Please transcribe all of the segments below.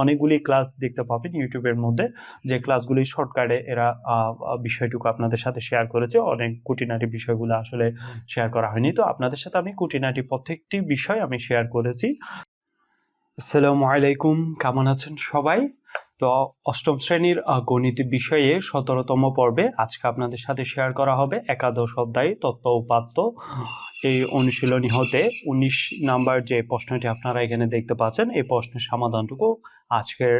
অনেকগুলি ক্লাস দেখতে পাবেন ইউটিউবের মধ্যে। যে ক্লাসগুলি শর্টকাটে এরা বিষয়টুকু আপনাদের সাথে শেয়ার করেছে। অনেক কুটিনাটি বিষয়গুলো আসলে শেয়ার করা হয়নি। তো আপনাদের সাথে আমি কুটিনাটি প্রত্যেকটি বিষয় আমি শেয়ার করেছি। আসসালামু আলাইকুম। কেমন আছেন সবাই? তো অষ্টম শ্রেণির গণিত বিষয়ে সতেরোতম পর্বে আজকে আপনাদের সাথে শেয়ার করা হবে একাদশ অধ্যায় তত্ত্ব উপাত্ত। এই অনুশীলনী হতে উনিশ নাম্বার যে প্রশ্নটি আপনারা এখানে দেখতে পাচ্ছেন, এই প্রশ্নের সমাধানটুকু আজকের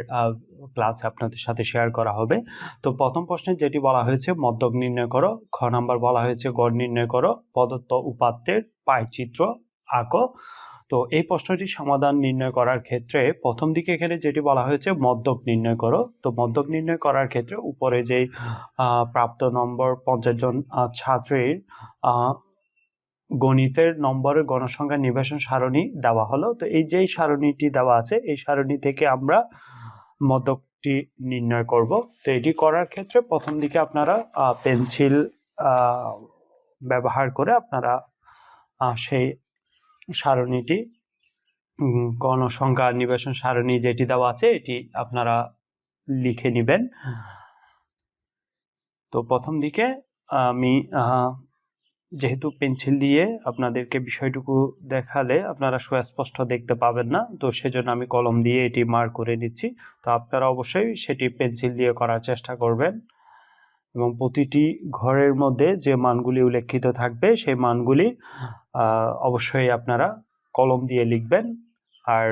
ক্লাসে আপনাদের সাথে শেয়ার করা হবে। তো প্রথম প্রশ্নে যেটি বলা হয়েছে মদ্যক নির্ণয় করো, খ নাম্বার বলা হয়েছে, গড় নির্ণয় করো, প্রদত্ত উপাত্তের পায়চিত্র আঁকো। তো এই প্রশ্নটির সমাধান নির্ণয় করার ক্ষেত্রে প্রথম দিকে এখানে যেটি বলা হয়েছে মদ্যক নির্ণয় করো। তো মদ্যক নির্ণয় করার ক্ষেত্রে উপরে আহ, প্রাপ্ত নম্বর পঞ্চাশ জন ছাত্রীর গণিতের নম্বরের গণসংখ্যা নির্বাচন সারণী দেওয়া হলো। তো এই যেই সারণীটি দেওয়া আছে এই সারণী থেকে আমরা মদ্যকটি নির্ণয় করব। তো এটি করার ক্ষেত্রে প্রথম দিকে আপনারা পেন্সিল ব্যবহার করে আপনারা সেই সারণীটি গণসংখ্যা নিবেশন সারণী যেটি দেওয়া আছে, এটি আপনারা লিখে নেবেন। তো প্রথম দিকে আমি যেহেতু পেন্সিল দিয়ে আপনাদেরকে বিষয়টুকু দেখালে আপনারা সুস্পষ্ট দেখতে পাবেন না, তো সেজন্য আমি কলম দিয়ে এটি মার্ক করে নিচ্ছি। তো আপনারা অবশ্যই সেটি পেন্সিল দিয়ে করার চেষ্টা করবেন। এবং প্রতিটি ঘরের মধ্যে যে মানগুলি উল্লেখিত থাকবে, সেই মানগুলি অবশ্যই আপনারা কলম দিয়ে লিখবেন আর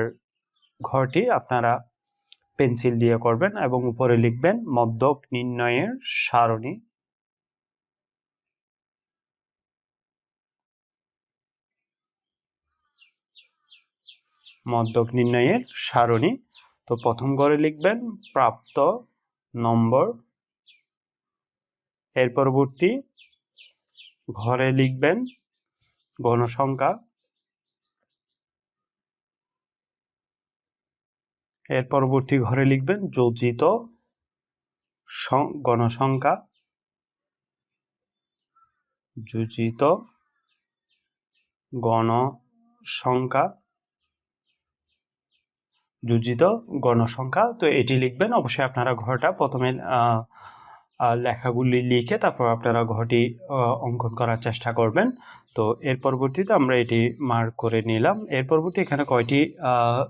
ঘরটি আপনারা পেন্সিল দিয়ে করবেন এবং উপরে লিখবেন মদ্যক নির্ণয়ের সারণী। মদ্যক নির্ণয়ের সারণী। তো প্রথম ঘরে লিখবেন প্রাপ্ত নম্বর। এর পরবর্তী ঘরে লিখবেন গণসংখ্যা এর পরবর্তী ঘরে লিখবেন যোজিত গণসংখ্যা যোজিত গণসংখ্যা যোজিত গণসংখ্যা তো এটি লিখবেন। অবশ্যই আপনারা ঘরটা প্রথমে লেখাগুলি লিখে তারপর আপনারা ঘরটি অঙ্কন করার চেষ্টা করবেন। তো এর পরবর্তীতে আমরা এটি মার্ক করে নিলাম। এর পরবর্তী এখানে কয়টি আহ,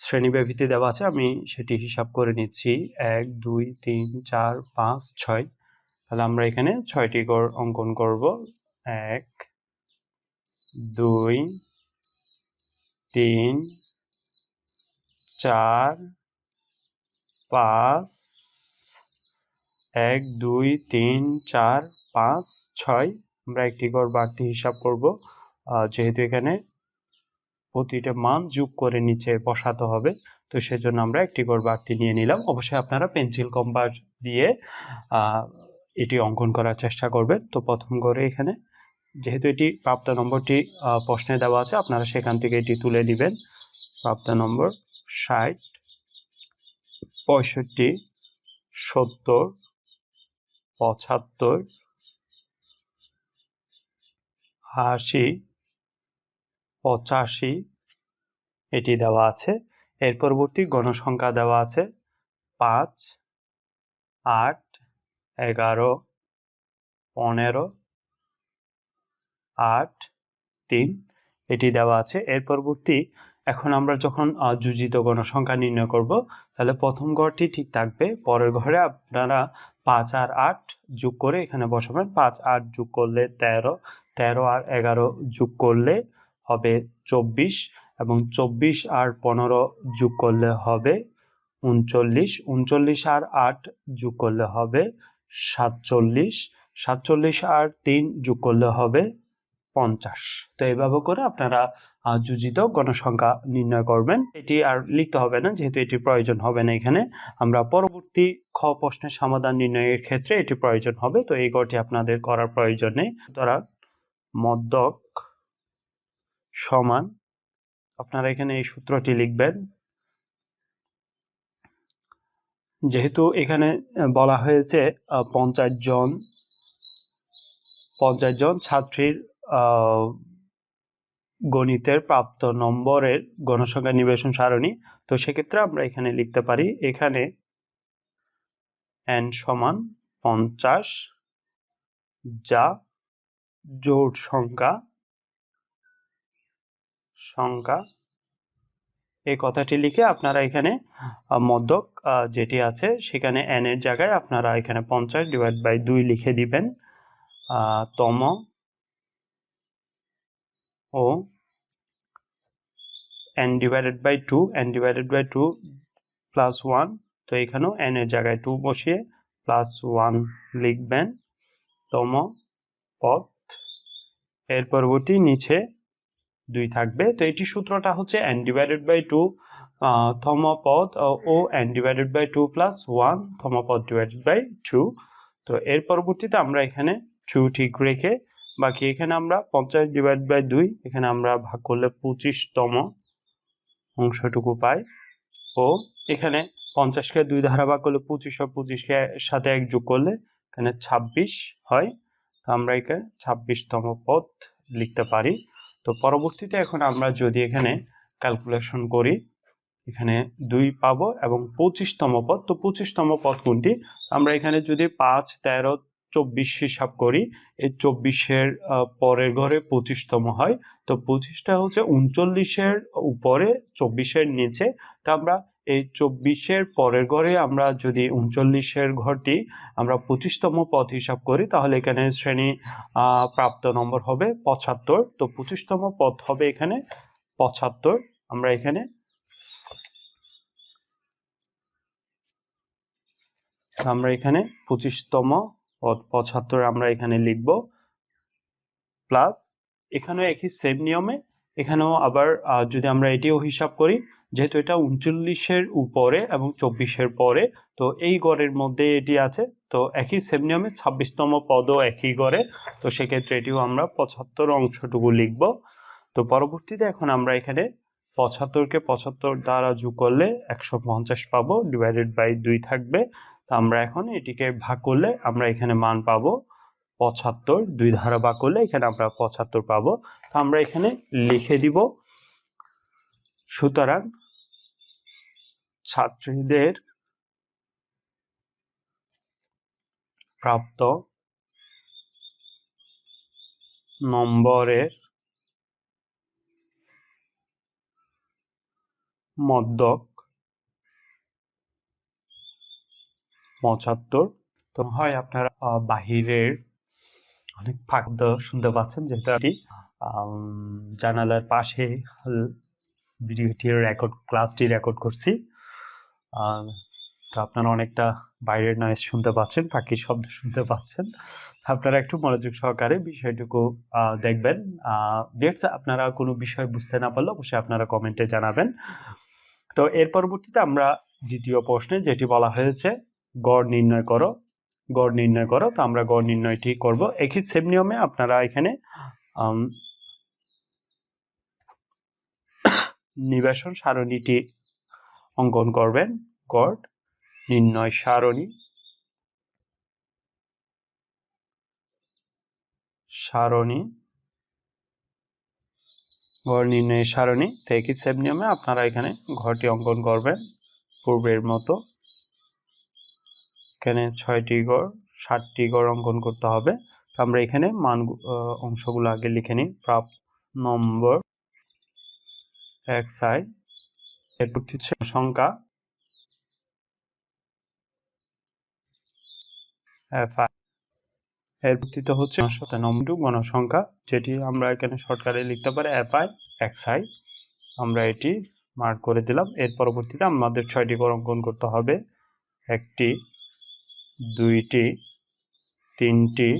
শ্রেণীব্যাপ্তিতে দেওয়া আছে? আমি সেটি হিসাব করে নিচ্ছি। এক দুই তিন চার পাঁচ ছয়। তাহলে আমরা এখানে ছয়টি অঙ্কন করব। এক দুই তিন চার পাঁচ এক দুই তিন চার পাঁচ ছয়। আমরা একটি গড় বাড়তি হিসাব করব। যেহেতু এখানে প্রতিটা মান যোগ করে নিচে বসাতে হবে, তো সেজন্য আমরা একটি ঘর বাড়তি নিয়ে নিলাম। অবশ্যই আপনারা পেন্সিল, কম্পাস দিয়ে এটি অঙ্কন করার চেষ্টা করবেন। তো প্রথম ঘরে এখানে যেহেতু এটি প্রাপ্ত নম্বরটি প্রশ্নে দেওয়া আছে, আপনারা সেখান থেকে এটি তুলে দিবেন প্রাপ্ত নম্বর ষাট, পঁয়ষট্টি, সত্তর, পঁচাত্তর আশি, পঁচাশি, এটি দেওয়া আছে। এর পরবর্তী গণসংখ্যা দেওয়া আছে পাঁচ, আট, এগারো, পনেরো, আট, তিন, এটি দেওয়া আছে। এর পরবর্তী এখন আমরা যখন যোজিত গণসংখ্যা নির্ণয় করব, তাহলে প্রথম ঘরটি ঠিক থাকবে। পরের ঘরে আপনারা পাঁচ আর আট যোগ করে এখানে বসাবেন। পাঁচ আট যোগ করলে তেরো তেরো আর এগারো যোগ করলে হবে চব্বিশ এবং চব্বিশ আর পনেরো যোগ করলে হবে উনচল্লিশ। উনচল্লিশ আর আট যোগ করলে হবে সাতচল্লিশ। সাতচল্লিশ আর তিন যোগ করলে হবে পঞ্চাশ। তো এইভাবে করে আপনারা যোজিত গণসংখ্যা নির্ণয় করবেন। এটি আর লিখতে হবে না, যেহেতু এটি প্রয়োজন হবে না এখানে। আমরা পরবর্তী খ প্রশ্নের সমাধান নির্ণয়ের ক্ষেত্রে এটি প্রয়োজন হবে। তো এই গড়টি আপনাদের করার প্রয়োজন নেই সুতরাং মদ্যক সমান, আপনারা এখানে এই সূত্রটি লিখবেন। যেহেতু এখানে বলা হয়েছে পঞ্চাশ জন পঞ্চাশ জন ছাত্রীর গণিতের প্রাপ্ত নম্বরের গণসংখ্যা নিবেশন সারণী। তো সেক্ষেত্রে আমরা এখানে লিখতে পারি, এখানে এন সমান পঞ্চাশ যা জোট সংখ্যা। সংখ্যা। এই কথাটি লিখে আপনারা এখানে আহ, মধ্যক যেটি আছে সেখানে এন এর জায়গায় আপনারা এখানে পঞ্চাশ ডিভাইড বাই দুই লিখে দিবেন। তম ও n divided by two n divided by two plus one তো এখানেও এন এর জায়গায় টু বসিয়ে প্লাস ওয়ান লিখবেন। তম পথ এর পরবর্তী নিচে দুই থাকবে। তো এটি সূত্রটা হচ্ছে এন ডিভাইডেড বাই টু তম পদ ও n divided by two plus one তম পদ ডিভাইডেড বাই টু তো এর পরবর্তীতে আমরা এখানে টু ঠিক রেখে বাকি এখানে আমরা পঞ্চাশ ডিভাইড বাই দুই, এখানে আমরা ভাগ করলে পঁচিশতম অংশটুকু পাই। ও, এখানে পঞ্চাশকে দুই ধারা ভাগ করলে পঁচিশ হয় পঁচিশকে সাথে এক যোগ করলে এখানে ছাব্বিশ হয়। আমরা এখানে ছাব্বিশতম পদ লিখতে পারি। তো পরবর্তীতে এখন আমরা যদি এখানে ক্যালকুলেশন করি, এখানে দুই পাবো এবং পঁচিশতম পদ, তো পঁচিশতম পদ কোনটি? আমরা এখানে যদি পাঁচ, তেরো, চব্বিশ হিসাব করি, এই চব্বিশের পরের ঘরে পঁচিশতম হয়। তো পঁচিশটা হচ্ছে উনচল্লিশের উপরে, চব্বিশের নিচে। তো আমরা এই চব্বিশের পরের ঘরে আমরা যদি উনচল্লিশের ঘরটি আমরা পঁচিশতম পদ হিসাব করি, তাহলে এখানে শ্রেণি প্রাপ্ত নম্বর হবে পঁচাত্তর। তো পঁচিশতম পদ হবে এখানে পঁচাত্তর। আমরা এখানে আমরা এখানে পঁচিশতম পদ পঁচাত্তর আমরা এখানে লিখব। প্লাস এখানেও একই সেম নিয়মে, এখানেও আবার যদি আমরা এটিও হিসাব করি যেহেতু এটা উনচল্লিশের উপরে এবং চব্বিশের পরে, তো এই গড়ের মধ্যে এটি আছে। তো একই সেম নিয়মে ছাব্বিশতম পদও একই গড়ে। তো সেক্ষেত্রে এটিও আমরা পঁচাত্তর অংশটুকু লিখব। তো পরবর্তীতে এখন আমরা এখানে পঁচাত্তরকে পঁচাত্তর দ্বারা যোগ করলে একশো পঞ্চাশ পাবো ডিভাইডেড বাই দুই থাকবে। তো আমরা এখন এটিকে ভাগ করলে আমরা এখানে মান পাবো পঁচাত্তর, দুই ধারা ভাগ করলে এখানে আমরা পঁচাত্তর পাবো। তো আমরা এখানে লিখে দিব সুতরাং ছাত্রীদের প্রাপ্ত নম্বরের মদ্যক পঁচাত্তর। তো হয় আপনারা বাহিরের অনেক ফাঁকদ শুনতে পাচ্ছেন আম, জানালার পাশে ভিডিওটি রেকর্ড ক্লাসটি রেকর্ড করছি। তো আপনারা অনেকটা বাইরের নয়েজ শুনতে পাচ্ছেন পাখির শব্দ শুনতে পাচ্ছেন। আপনারা একটু মনোযোগ সহকারে বিষয়টুকু দেখবেন। দেখছ আপনারা কোনো বিষয় বুঝতে না পারলে অবশ্যই আপনারা কমেন্টে জানাবেন। তো এর পরবর্তীতে আমরা দ্বিতীয় প্রশ্নে যেটি বলা হয়েছে গড় নির্ণয় করো গড় নির্ণয় করো। তো আমরা গড় নির্ণয়টি করব। একই সেম নিয়মে আপনারা এখানে আম, নিবেশন সারণীটি অঙ্কন করবেন। গড়, নির্ণয় সারণী। সারণী। গড়, নির্ণয় সারণী। তো একই সেম নিয়মে আপনারা এখানে ঘরটি অঙ্কন করবেন পূর্বের মতো। এখানে ছয়টি গড় ষাটটি গড় অঙ্কন করতে হবে। তো আমরা এখানে মান অংশগুলো আগে লিখে নিই। প্রাপ্ত নম্বর এক্স আই এরপর হচ্ছে সংখ্যা এর ভিত্তিতে হচ্ছে সাথে নম্বর গণসংখ্যা, যেটি আমরা এখানে শর্টকাটে লিখতে পারি এফ আই এক্স আই আমরা এটি মার্ক করে দিলাম। এর পরবর্তীতে আমাদের ছয়টি অঙ্কন করতে হবে। একটি, দুইটি, তিনটি,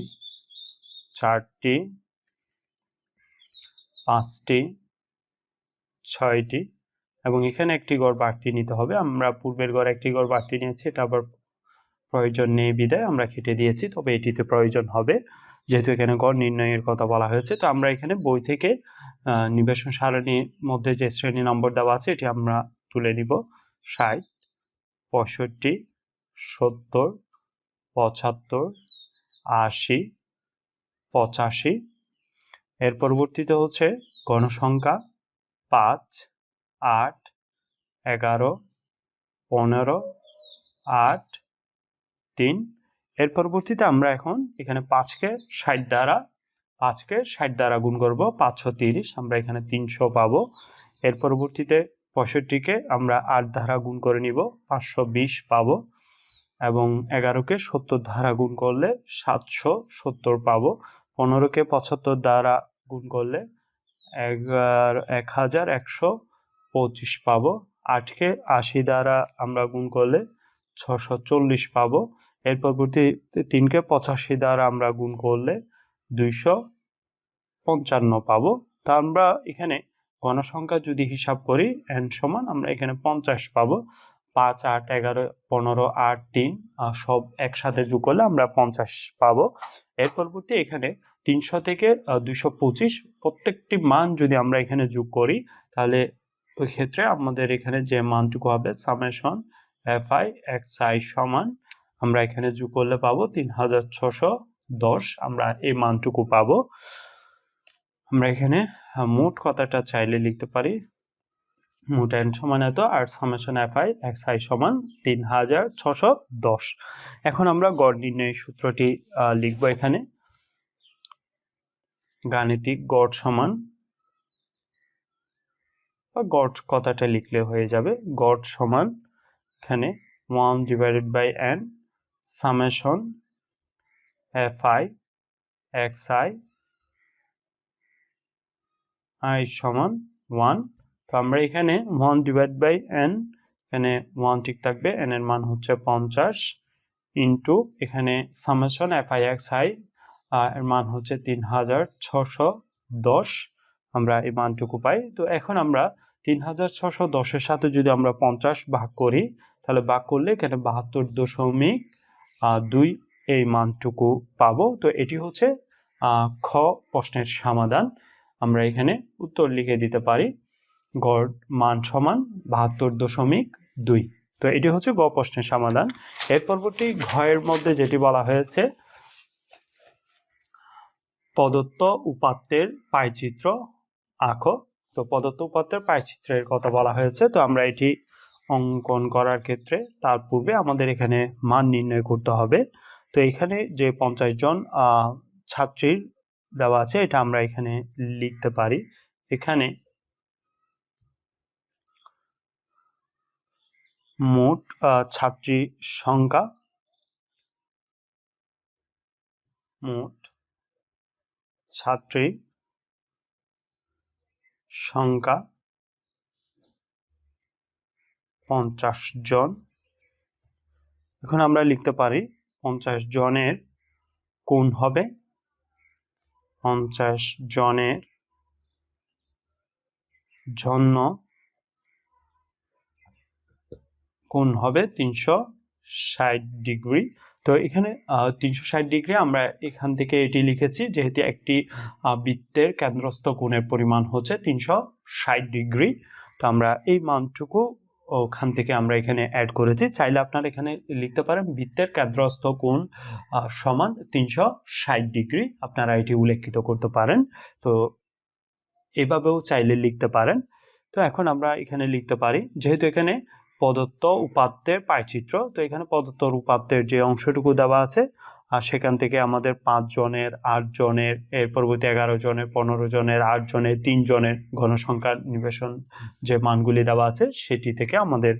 চারটি, পাঁচটি, ছয়টি। এবং এখানে একটি গড় বাড়তি নিতে হবে। আমরা পূর্বের গড় একটি গড় বাড়তি নিয়েছি, এটা আবার প্রয়োজন নেই, বিদায়। আমরা কেটে দিয়েছি, তবে এটিতে প্রয়োজন হবে। যেহেতু এখানে গড় নির্ণয়ের কথা বলা হয়েছে, তো আমরা এখানে বই থেকে নিবেশন সারণীর মধ্যে যে শ্রেণি নম্বর দেওয়া আছে, এটি আমরা তুলে নিব। ষাট, পঁয়ষট্টি, সত্তর, পঁচাত্তর, আশি, পঁচাশি। এর পরবর্তীতে হচ্ছে গণসংখ্যা পাঁচ আট, এগারো, পনেরো, আট, তিন। এর পরবর্তীতে আমরা এখন এখানে পাঁচকে ষাট দ্বারা, পাঁচকে ষাট দ্বারা গুণ করব, পাঁচশো তিরিশ। আমরা এখানে তিনশো পাবো। এর পরবর্তীতে পঁয়ষট্টিকে আমরা আট দ্বারা গুণ করে নিব, পাঁচশো বিশ পাবো। এবং এগারোকে সত্তর দ্বারা গুণ করলে সাতশো সত্তর পাবো। পনেরোকে পঁচাত্তর দ্বারা গুণ করলে এগারো এক হাজার একশো পঁচিশ পাবো। আটকে আশি দ্বারা আমরা গুণ করলে ছশো চল্লিশ পাবো। এর পরবর্তী তিনকে পঁচাশি দ্বারা আমরা গুণ করলে দুইশো পঞ্চান্ন পাবো। তা আমরা এখানে গণসংখ্যা যদি হিসাব করি এন সমান, আমরা এখানে পঞ্চাশ পাবো। পাঁচ, আট, এগারো, পনেরো, আট, তিন সব একসাথে যোগ করলে আমরা পঞ্চাশ পাবো। এর পরবর্তী এখানে তিনশো থেকে দুইশো পঁচিশ প্রত্যেকটি মান যদি আমরা এখানে যোগ করি, তাহলে ওই ক্ষেত্রে আমাদের এখানে যে মানটুকু হবে summation f i x i সমান, আমরা এখানে যোগ করলে পাবো তিন হাজার ছশো দশ, আমরা এই মানটুকু পাবো। আমরা এখানে মোট কথাটা চাইলে লিখতে পারি। মোট এন সমান এত, আর summation f i x i সমান তিন হাজার ছশো দশ। এখন আমরা গড় নির্ণয় সূত্রটি লিখব এখানে। গাণিতিক গড় সমান বা গড় কথাটা লিখলে হয়ে যাবে। গড় সমান এখানে one divided by n summation f i x i i সমান ওয়ান তো আমরা এখানে ওয়ান ডিভাইড বাই এন এখানে ওয়ান ঠিক থাকবে। এন এর মান হচ্ছে পঞ্চাশ ইন্টু এখানে summation f i x i এর মান হচ্ছে তিন হাজার ছশো দশ। আমরা এই মানটুকু পাই। তো এখন আমরা তিন হাজার ছশো দশের সাথে যদি আমরা পঞ্চাশ ভাগ করি, তাহলে ভাগ করলে এখানে বাহাত্তর দশমিক দুই এই মানটুকু পাবো। তো এটি হচ্ছে খ প্রশ্নের সমাধান। আমরা এখানে উত্তর লিখে দিতে পারি, গড় মান সমান বাহাত্তর দশমিক দুই। তো এটি হচ্ছে গ প্রশ্নের সমাধান। এর পরবর্তী ঘয়ের মধ্যে যেটি বলা হয়েছে, প্রদত্ত উপাত্তের পাইচিত্র আঁকো। তো প্রদত্ত উপাত্তের পাইচিত্রের কথা বলা হয়েছে। তো আমরা এটি অঙ্কন করার ক্ষেত্রে তার পূর্বে আমাদের এখানে মান নির্ণয় করতে হবে। তো এখানে যে পঞ্চাশ জন ছাত্রীর দেওয়া আছে, এটা আমরা এখানে লিখতে পারি। এখানে মোট ছাত্রী সংখ্যা মোট ছাত্রী সংখ্যা পঞ্চাশ জন। এখন আমরা লিখতে পারি পঞ্চাশ জনের কোন হবে পঞ্চাশ জনের জন্য কোন হবে তিনশো ষাট ডিগ্রি। তো এখানে তিনশো ষাট ডিগ্রি আমরা এখান থেকে এটি লিখেছি, যেহেতু একটি বৃত্তের কেন্দ্রস্থ কোণের পরিমাণ হচ্ছে তিনশো ষাট ডিগ্রি। তো আমরা এই মানটুকু ওখান থেকে আমরা এখানে অ্যাড করেছি। চাইলে আপনারা এখানে লিখতে পারেন, বৃত্তের কেন্দ্রস্থ কোণ সমান তিনশো ষাট ডিগ্রি। আপনারা এটি উল্লেখিত করতে পারেন। তো এভাবেও চাইলে লিখতে পারেন। তো এখন আমরা এখানে লিখতে পারি, যেহেতু এখানে প্রদত্ত উপাত্তের পায়চিত্র। তো এখানে প্রদত্ত উপাত্তের যে অংশটুকু দেওয়া আছে, আর সেখান থেকে আমাদের পাঁচ জনের, আট জনের, এর পরবর্তী এগারো জনের, পনেরো জনের, আট জনের, তিন জনের ঘনসংখ্যা নিবেশন যে মানগুলি দেওয়া আছে, সেটি থেকে আমাদের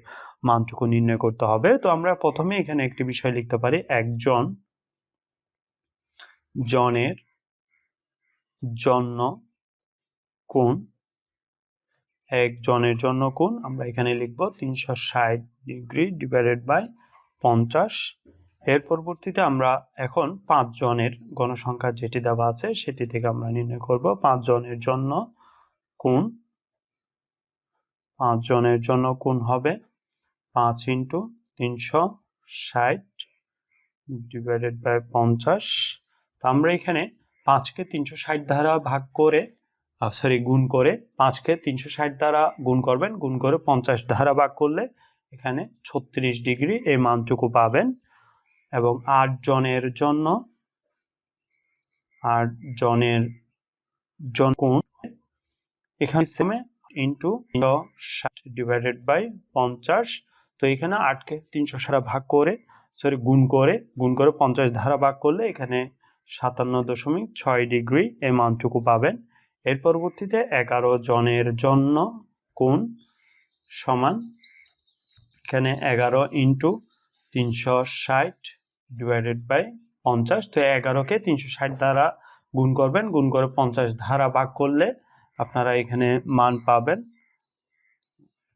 মানটুকু নির্ণয় করতে হবে। তো আমরা প্রথমে এখানে একটি বিষয় লিখতে পারি, একজন জনের জন্য কোন একজনের জন্য কোন আমরা এখানে লিখব তিনশো ষাট ডিগ্রি ডিভাইডেড বাই পঞ্চাশ। এর পরবর্তীতে আমরা এখন পাঁচ জনের গণসংখ্যা যেটি দেওয়া আছে, সেটি থেকে আমরা নির্ণয় করব। পাঁচ জনের জন্য কোন পাঁচ জনের জন্য কোন হবে পাঁচ ইন্টু তিনশো ষাট ডিভাইডেড বাই পঞ্চাশ। আমরা এখানে পাঁচকে তিনশো ষাট দ্বারা ভাগ করে সরি গুণ করে পাঁচকে তিনশো ষাট দ্বারা গুণ করবেন, গুণ করে পঞ্চাশ দ্বারা ভাগ করলে এখানে ছত্রিশ ডিগ্রি এই মানটুকু পাবেন এবং আট জনের জন্য, আট জনের জন কোণ এখানে সেমে ইন্টু ষাট ডিভাইডেড বাই পঞ্চাশ, তো এখানে আটকে তিনশো সারা ভাগ করে সরি গুণ করে গুণ করে পঞ্চাশ ধারা ভাগ করলে এখানে সাতান্ন দশমিক ছয় ডিগ্রি এই মানটুকু পাবেন। এর পরবর্তীতে এগারো জনের জন্য কোন সমান, এখানে এগারো ইন্টু তিনশো ষাট ডিভাইডেড বাই পঞ্চাশ। তো এগারোকে তিনশো ষাট দ্বারা গুণ করবেন, গুণ করে পঞ্চাশ ধারা ভাগ করলে আপনারা এখানে মান পাবেন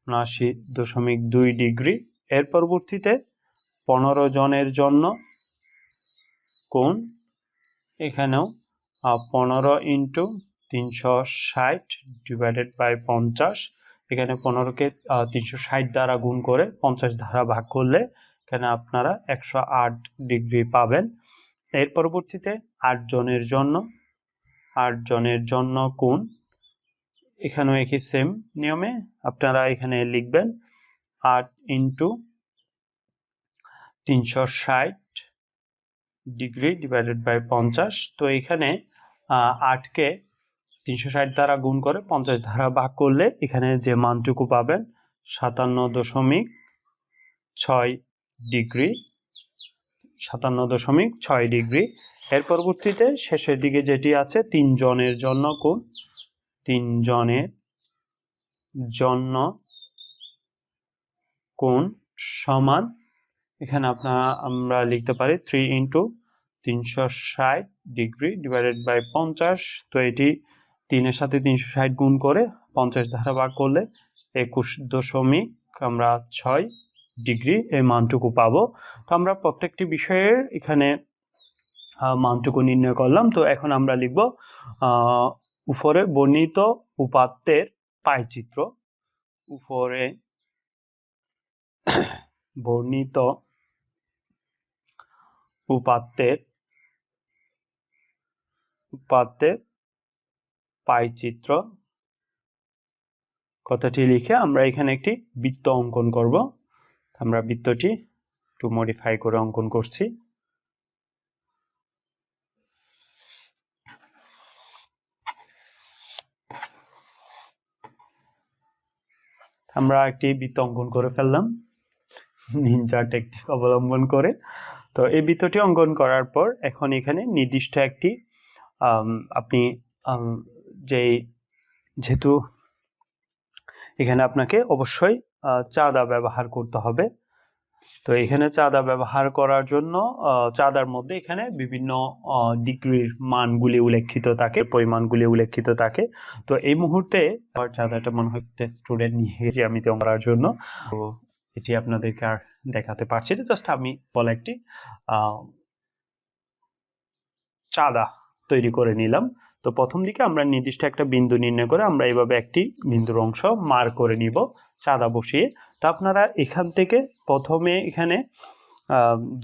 উনআশি দশমিক দুই ডিগ্রি। এর পরবর্তীতে পনেরো জনের জন্য কোন এখানেও পনেরো ইন্টু তিনশো ষাট ডিভাইডেড বাই পঞ্চাশ। এখানে পনেরোকে তিনশো ষাট দ্বারা গুণ করে পঞ্চাশ ধারা ভাগ করলে এখানে আপনারা একশো আট ডিগ্রি পাবেন। এর পরবর্তীতে আট জনের জন্য, আট জনের জন্য কোণ এখানেও একই সেম নিয়মে আপনারা এখানে লিখবেন আট ইন্টু তিনশো ষাট ডিগ্রি ডিভাইডেড বাই পঞ্চাশ। তো এখানে আটকে তিনশো ষাট দ্বারা গুণ করে পঞ্চাশ ধারা ভাগ করলে এখানে যে মানটুকু পাবেন সাতান্ন দশমিক ছয় ডিগ্রি, সাতান্ন দশমিক ছয় ডিগ্রি। এর পরবর্তীতে শেষের দিকে যেটি আছে তিন জনের জন্য কোণ তিন জনের জন্য কোণ সমান। এখানে আপনারা, আমরা লিখতে পারি থ্রি ইন্টু তিনশো ষাট ডিগ্রি ডিভাইডেড বাই পঞ্চাশ। তো এটি তিনের সাথে তিনশো ষাট গুণ করে পঞ্চাশ ধারা ভাগ করলে একুশ দশমিক আমরা ছয় ডিগ্রি এই মানটুকু পাবো। তো আমরা প্রত্যেকটি বিষয়ের এখানে মানটুকু নির্ণয় করলাম। তো এখন আমরা লিখব উপরে বর্ণিত উপাত্তের পাইচিত্র উপরে বর্ণিত উপাত্তের উপাত্তের পাইচিত্র। কথাটি লিখে আমরা এখানে একটি বৃত্ত অঙ্কন করব। আমরা বৃত্তটি একটু মডিফাই করে অঙ্কন করছি। আমরা একটি বৃত্ত অঙ্কন করে ফেললাম। নিনজা টেকনিক অবলম্বন করে। তো এই বৃত্তটি অঙ্কন করার পর এখন এখানে নির্দিষ্ট একটি আপনি যেই যেহেতু এখানে আপনাকে অবশ্যই চাঁদা ব্যবহার করতে হবে। তো এখানে চাঁদা ব্যবহার করার জন্য চাঁদার মধ্যে এখানে বিভিন্ন ডিগ্রির মানগুলি উল্লেখিত থাকে, পরিমাণগুলি উল্লেখিত থাকে। তো এই মুহূর্তে আমার চাঁদাটা মনে হয় স্টুডেন্ট নিয়ে আমি তো করার জন্য। তো এটি আপনাদেরকে আর দেখাতে পারছি না জাস্ট আমি বলে একটি চাঁদা তৈরি করে নিলাম। তো প্রথম দিকে আমরা নির্দিষ্ট একটা বিন্দু নির্ণয় করে আমরা এইভাবে একটি বিন্দুর অংশ মার করে নিব চাঁদা বসিয়ে। তো আপনারা এখান থেকে প্রথমে এখানে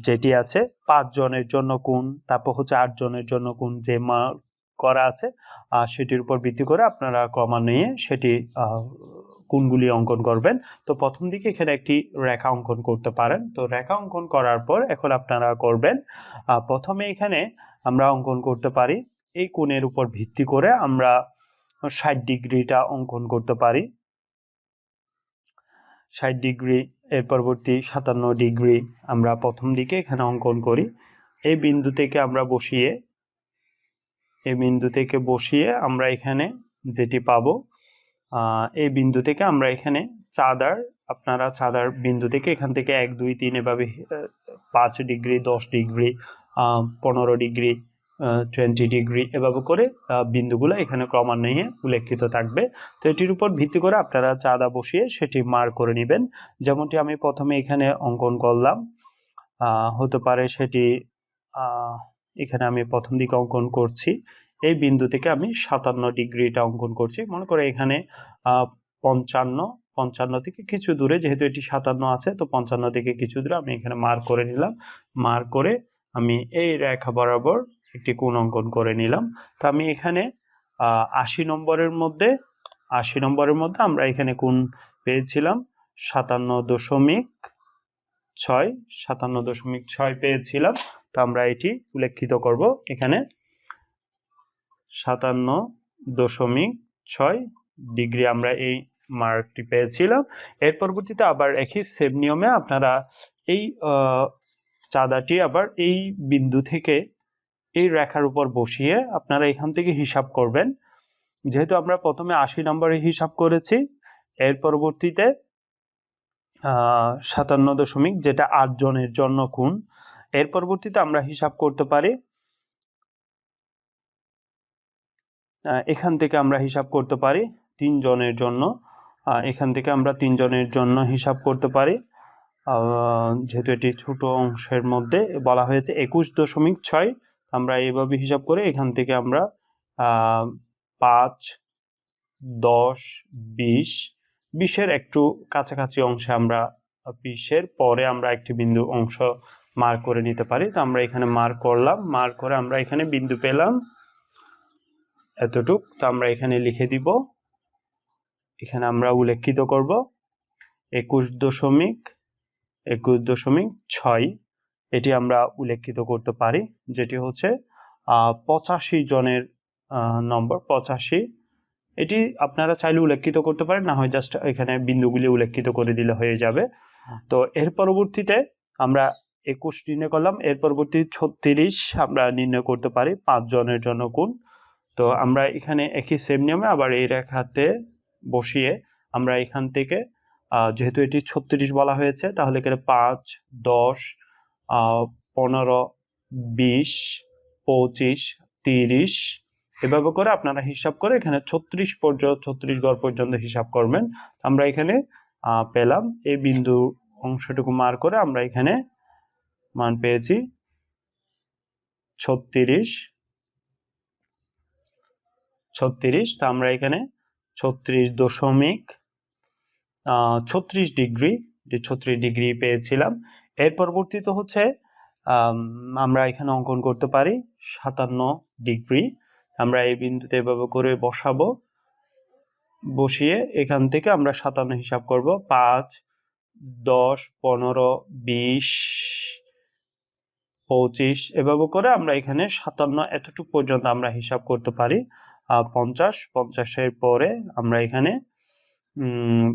যেটি আছে, পাঁচ জনের জন্য কোন তারপর হচ্ছে আট জনের জন্য কোন যে মা করা আছে সেটির উপর ভিত্তি করে আপনারা ক্রমান্বয়ে সেটি কোনগুলি অঙ্কন করবেন। তো প্রথম দিকে এখানে একটি রেখা অঙ্কন করতে পারেন। তো রেখা অঙ্কন করার পর এখন আপনারা করবেন প্রথমে এখানে আমরা অঙ্কন করতে পারি এই কোণের উপর ভিত্তি করে আমরা ষাট ডিগ্রিটা অঙ্কন করতে পারি। ষাট ডিগ্রি এর পরবর্তী সাতান্ন ডিগ্রি আমরা প্রথম দিকে এখানে অঙ্কন করি। এই বিন্দু থেকে আমরা বসিয়ে, এই বিন্দু থেকে বসিয়ে আমরা এখানে যেটি পাবো এই বিন্দু থেকে আমরা এখানে চাদার, আপনারা চাদার বিন্দু থেকে এখান থেকে এক, দুই, তিন, এভাবে পাঁচ ডিগ্রি, দশ ডিগ্রি পনেরো ডিগ্রি টোয়েন্টি ডিগ্রি এভাবে করে বিন্দুগুলো এখানে ক্রমান্বয়ে উল্লেখিত থাকবে। তো এটির উপর ভিত্তি করে আপনারা চাঁদা বসিয়ে সেটি মার করে নেবেন। যেমনটি আমি প্রথমে এখানে অঙ্কন করলাম। হতে পারে সেটি এখানে আমি প্রথম দিকে অঙ্কন করছি। এই বিন্দু থেকে আমি সাতান্ন ডিগ্রিটা অঙ্কন করছি। মনে করে এখানে পঞ্চান্ন পঞ্চান্ন থেকে কিছু দূরে, যেহেতু এটি সাতান্ন আছে, তো পঞ্চান্ন থেকে কিছু দূরে আমি এখানে মার করে নিলাম। মার করে আমি এই রেখা বরাবর একটি কোণ অঙ্কন করে নিলাম। তো আমি এখানে আশি নম্বরের মধ্যে, আশি নম্বরের মধ্যে আমরা এখানে কোণ পেয়েছিলাম সাতান্ন দশমিক ছয়, সাতান্ন দশমিক ছয় পেয়েছিলাম। তো আমরা এটি উল্লেখিত করব এখানে সাতান্ন দশমিক ছয় ডিগ্রি আমরা এই মার্কটি পেয়েছিলাম। এর পরবর্তীতে আবার একই সেম নিয়মে আপনারা এই চাঁদাটি আবার এই বিন্দু থেকে এই রেখার উপর বসিয়ে আপনারা এখান থেকে হিসাব করবেন। যেহেতু আমরা প্রথমে আশি নম্বরে হিসাব করেছি, এর পরবর্তীতে সাতান্ন দশমিক, যেটা আট জনের জন্য কোণ এর পরবর্তীতে আমরা হিসাব করতে পারি এখান থেকে আমরা হিসাব করতে পারি তিন জনের জন্য এখান থেকে আমরা তিন জনের জন্য হিসাব করতে পারি যেহেতু এটি ছোট অংশের মধ্যে বলা হয়েছে একুশ দশমিক ছয় আমরা এইভাবে হিসাব করে এখান থেকে আমরা পাঁচ, দশ, বিশ, বিশের একটু কাছাকাছি অংশে আমরা বিশের পরে আমরা একটি বিন্দু অংশ মার্ক করে নিতে পারি। তো আমরা এখানে মার্ক করলাম মার্ক করে আমরা এখানে বিন্দু পেলাম। এতটুক। তো আমরা এখানে লিখে দিব। এখানে আমরা উল্লেখিত করব। একুশ দশমিক একুশ দশমিক ছয়। এটি আমরা উল্লেখিত করতে পারি, যেটি হচ্ছে পঁচাশি জনের নম্বর, পঁচাশি। এটি আপনারা চাইলে উল্লেখিত করতে পারেন, না হয় জাস্ট এখানে বিন্দুগুলি উল্লেখিত করে দিলে হয়ে যাবে। তো এর পরবর্তীতে আমরা একুশ নির্ণয় করলাম, এর পরবর্তী ছত্রিশ আমরা নির্ণয় করতে পারি, পাঁচ জনের জন্য কোণ তো আমরা এখানে একই সেম নিয়মে আবার এই রেখাতে বসিয়ে আমরা এখান থেকে যেহেতু এটি ছত্রিশ বলা হয়েছে, তাহলে এখানে পাঁচ, দশ পনেরো, বিশ, পঁচিশ, তিরিশ, এভাবে করে আপনারা হিসাব করে এখানে ছত্রিশ পর্যন্ত, ছত্রিশ গড় পর্যন্ত হিসাব করবেন। আমরা এখানে পেলাম। এই বিন্দু অংশটুকু মার করে আমরা এখানে মান পেয়েছি ছত্রিশ ছত্রিশ। তা আমরা এখানে ছত্রিশ দশমিক ছত্রিশ ডিগ্রি, যে ছত্রিশ ডিগ্রি পেয়েছিলাম। এর পরবর্তীতে হচ্ছে আমরা এখানে অঙ্কন করতে পারি সাতান্ন ডিগ্রি। আমরা এই বিন্দুতে এভাবে করে বসাবো, বসিয়ে এখান থেকে আমরা সাতান্ন হিসাব করব। পাঁচ, দশ, পনেরো, বিশ, পঁচিশ, এভাবে করে আমরা এখানে সাতান্ন এতটুকু পর্যন্ত আমরা হিসাব করতে পারি। পঞ্চাশ, পঞ্চাশের পরে আমরা এখানে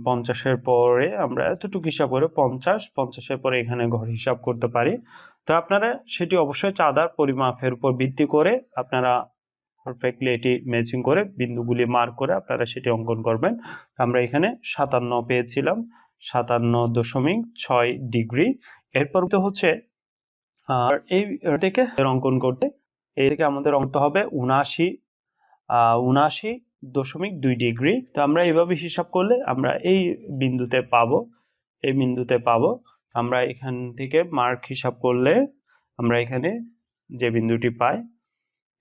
পঞ্চাশের পরে আমরা এতটুকু হিসাব করে পঞ্চাশ, পঞ্চাশের পরে এখানে ঘর হিসাব করতে পারি। তো আপনারা সেটি অবশ্যই চাঁদার পরিমাপের উপর ভিত্তি করে আপনারা পারফেক্টলি এটি ম্যাচিং করে বিন্দুগুলি মার্ক করে আপনারা সেটি অঙ্কন করবেন। আমরা এখানে সাতান্ন পেয়েছিলাম, সাতান্ন দশমিক ছয় ডিগ্রি। এরপর তো হচ্ছে, আর এই থেকে অঙ্কন করতে, এই থেকে আমাদের অঙ্ক হবে উনাশি উনাশি দশমিক দুই ডিগ্রি। তো আমরা এইভাবে হিসাব করলে আমরা এই বিন্দুতে পাবো, এই বিন্দুতে পাবো। আমরা এখান থেকে মার্ক হিসাব করলে আমরা এখানে যে বিন্দুটি পাই,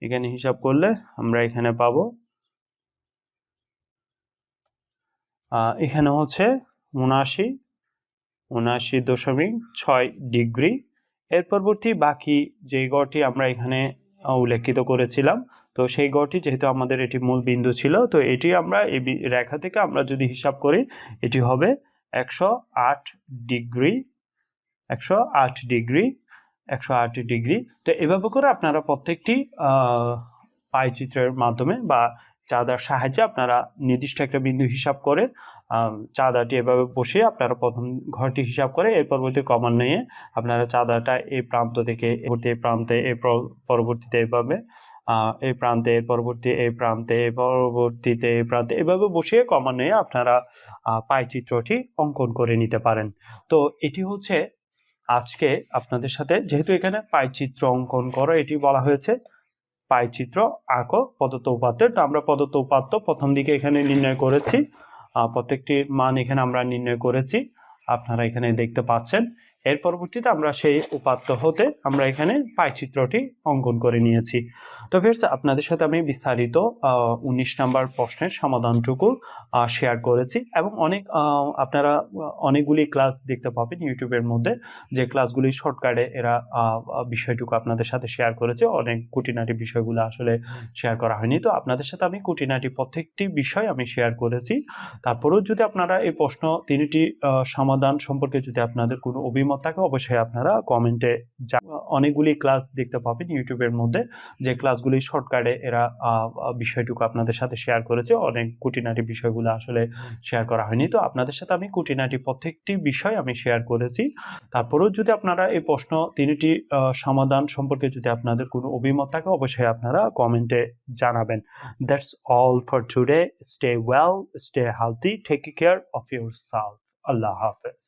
এখানে হিসাব করলে আমরা এখানে পাবো। এখানে হচ্ছে উনাশি উনাশি দশমিক ছয় ডিগ্রি। এর পরবর্তী বাকি যে গড়টি আমরা এখানে উল্লেখিত করেছিলাম তো সেই গড়টি যেহেতু আমাদের এটি মূল বিন্দু ছিল তো এটি আমরা এই রেখা থেকে আমরা যদি হিসাব করি এটি হবে একশো আট ডিগ্রি একশো আট ডিগ্রি একশো আট ডিগ্রি। তো এভাবে করে আপনারা প্রত্যেকটি আহ, পাইচিত্রের মাধ্যমে বা চাঁদার সাহায্যে আপনারা নির্দিষ্ট একটা বিন্দু হিসাব করে চাঁদাটি এভাবে বসিয়ে আপনারা প্রথম ঘরটি হিসাব করে এর পরবর্তী কমান নিয়ে আপনারা চাঁদাটা এই প্রান্ত থেকে এই প্রান্তে এই পরবর্তীতে এভাবে এই প্রান্তে এর পরবর্তী এই প্রান্তে পরবর্তীতে এই প্রান্তে এভাবে বসিয়ে কমান আপনারা আহ, পাইচিত্রটি অঙ্কন করে নিতে পারেন। তো এটি হচ্ছে আজকে আপনাদের সাথে যেহেতু এখানে পাই চিত্র অঙ্কন করো এটি বলা হয়েছে পাইচিত্র আঁকো প্রদত্ত উপাত্তের। তো আমরা প্রদত্ত উপাত্ত প্রথম দিকে এখানে নির্ণয় করেছি। আহ, প্রত্যেকটির মান এখানে আমরা নির্ণয় করেছি। আপনারা এখানে দেখতে পাচ্ছেন। এর পরবর্তীতে আমরা সেই উপাত্ত হতে আমরা এখানে পাইচিত্রটি অঙ্কন করে নিয়েছি। তো ফেরস আপনাদের সাথে আমি বিস্তারিত উনিশ নাম্বার প্রশ্নের সমাধানটুকু শেয়ার করেছি এবং অনেক আপনারা অনেকগুলি ক্লাস দেখতে পাবেন ইউটিউবের মধ্যে। যে ক্লাসগুলি শর্টকাটে এরা বিষয়টুকু আপনাদের সাথে শেয়ার করেছে। অনেক খুঁটিনাটি বিষয়গুলো আসলে শেয়ার করা হয়নি। তো আপনাদের সাথে আমি খুঁটিনাটি প্রত্যেকটি বিষয় আমি শেয়ার করেছি। তারপরেও যদি আপনারা এই প্রশ্ন তিনটি সমাধান সম্পর্কে যদি আপনাদের কোনো অভিমত অভিমত থাকে, অবশ্যই আপনারা কমেন্টে অনেকগুলি ক্লাস দেখতে পাবেন ইউটিউবের মধ্যে। যে ক্লাসগুলি শর্টকাটে এরা বিষয়টুকু আপনাদের সাথে শেয়ার করেছে, অনেক খুঁটিনাটি বিষয়গুলো আসলে শেয়ার করা হয়নি। তো আপনাদের সাথে আমি খুঁটিনাটি প্রত্যেকটি বিষয় আমি শেয়ার করেছি। তারপরেও যদি আপনারা এই প্রশ্ন তিনটি সমাধান সম্পর্কে যদি আপনাদের কোনো অভিমত থাকে, অবশ্যই আপনারা কমেন্টে জানাবেন। That's all for today stay well stay healthy take care of yourself আল্লাহ হাফেজ।